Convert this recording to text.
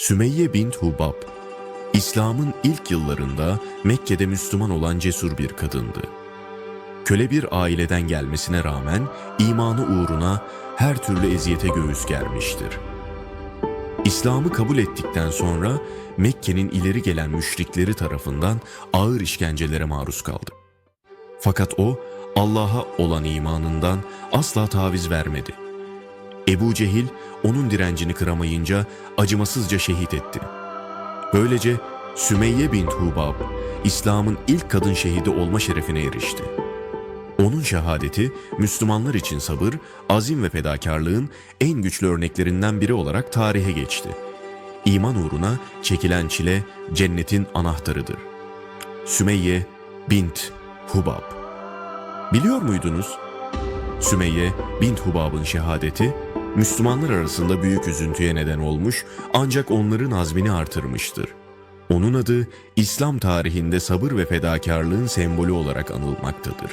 Sümeyye bint Hubab, İslam'ın ilk yıllarında Mekke'de Müslüman olan cesur bir kadındı. Köle bir aileden gelmesine rağmen imanı uğruna her türlü eziyete göğüs germiştir. İslam'ı kabul ettikten sonra Mekke'nin ileri gelen müşrikleri tarafından ağır işkencelere maruz kaldı. Fakat o Allah'a olan imanından asla taviz vermedi. Ebu Cehil onun direncini kıramayınca acımasızca şehit etti. Böylece Sümeyye bint Hubab, İslam'ın ilk kadın şehidi olma şerefine erişti. Onun şehadeti Müslümanlar için sabır, azim ve fedakarlığın en güçlü örneklerinden biri olarak tarihe geçti. İman uğruna çekilen çile cennetin anahtarıdır. Sümeyye bint Hubab. Biliyor muydunuz? Sümeyye bint Hubab'ın şehadeti Müslümanlar arasında büyük üzüntüye neden olmuş ancak onların azmini artırmıştır. Onun adı İslam tarihinde sabır ve fedakarlığın sembolü olarak anılmaktadır.